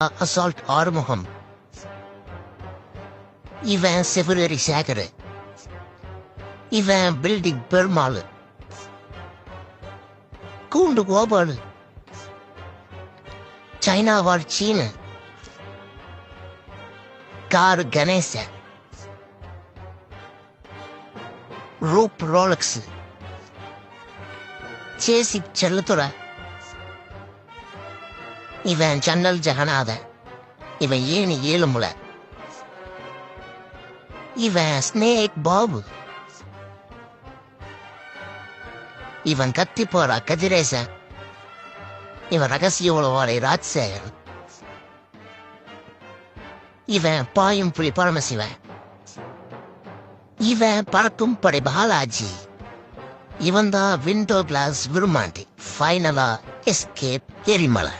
assault armahım. Even 058. Even building Burmalı. Kundu Gobalı. China var Çin. Kar Ganesha. Roop Rolex. చేసి చెల్లుతురా இவன் ஜன்னல் ஜெகநாத. இவன் any ஏழுமுல. இவன் snake Babu இவன் கத்தி போற கதிரேசன் இவன் ரகசிய உளவாளை ராஜ்சேகர். இவன் பாயும் புலி பரமசிவன். இவன் பறக்கும் படை பாலாஜி. இவன் தான் விண்டோ கிளாஸ் விரும்மாண்டி ஃபைனலா எஸ்கேப் எரிமலை.